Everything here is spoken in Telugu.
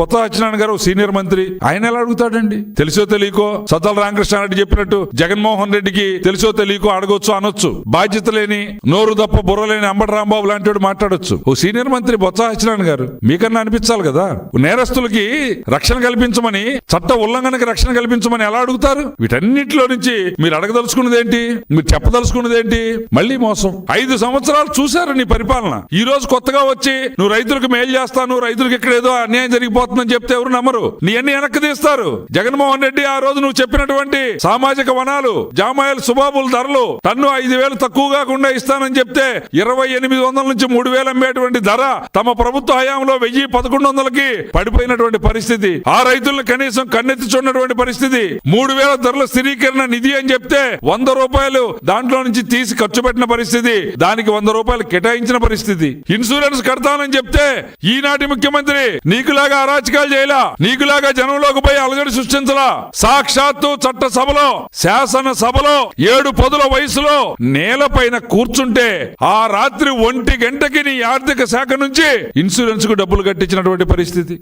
బొత్స సత్యనారాయణ గారు ఓ సీనియర్ మంత్రి. ఆయన ఎలా అడుగుతాడండి? తెలుసో తెలియకో? సజ్జల రామకృష్ణారెడ్డి చెప్పినట్టు జగన్మోహన్ రెడ్డికి తెలుసో తెలియకో అడగొచ్చు అనొచ్చు. బాధ్యత లేని నోరు తప్ప బుర్ర లేని అంబటి రాంబాబు లాంటి వాడు మాట్లాడొచ్చు. ఓ సీనియర్ మంత్రి బొత్స సత్యనారాయణ గారు మీకన్నా అనిపించాలి కదా? నేరస్తులకి రక్షణ కల్పించమని చట్ట ఉల్లంఘనకి రక్షణ కల్పించమని ఎలా అడుగుతారు? వీటన్నిటిలో నుంచి మీరు అడగదలుచుకున్నది ఏంటి మీరు చెప్పదలుచుకున్నది ఏంటి మళ్ళీ మోసం. ఐదు సంవత్సరాలు చూశారు నీ పరిపాలన. ఈ రోజు కొత్తగా వచ్చి నువ్వు రైతులకు మేలు చేస్తాను రైతులకు ఇక్కడ ఏదో అన్యాయం జరిగిపోతుందని చెప్తే ఎవరు నమ్మరు? నీ అన్ని వెనక్కి తీస్తారు. జగన్మోహన్ రెడ్డి ఆ రోజు నువ్వు చెప్పినటువంటి సామాజిక వనాలు జామాయిల్ సుబాబుల ధరలు టన్ను ఐదు వేలు తక్కువ కాకుండా ఇస్తానని చెప్తే ఇరవై ఎనిమిది వందల నుంచి మూడు వేలు అమ్మేటువంటి ధర తమ ప్రభుత్వ హయాంలో వెయ్యి పదకొండు వందలకి పడిపోయినటువంటి పరిస్థితి. ఆ రైతులను కనీసం కన్నెత్తి చూడనటువంటి పరిస్థితి. మూడు వేల ధరల స్థిరీకరణ నిధి అని చెప్తే వంద రూపాయలు దాంట్లో నుంచి తీసి ఖర్చు పెట్టిన పరిస్థితి. దానికి వంద రూపాయలు కేటాయించిన పరిస్థితి. ఇన్సూరెన్స్ కడతానని చెప్తే ఈనాటి ముఖ్యమంత్రి నీకులాగా రాజకీయాలు చేయలా. నీకులాగా జనంలోకి పోయి అలగడి సృష్టించలా. సాక్షాత్తు చట్ట సభలో శాసన సభలో ఏడు పదుల వయసులో నేలపైన కూర్చుంటే ఆ రాత్రి ఒంటి గంటకి నీ ఆర్థిక శాఖ నుంచి ఇన్సూరెన్స్కు డబ్బులు కట్టించినటువంటి పరిస్థితి.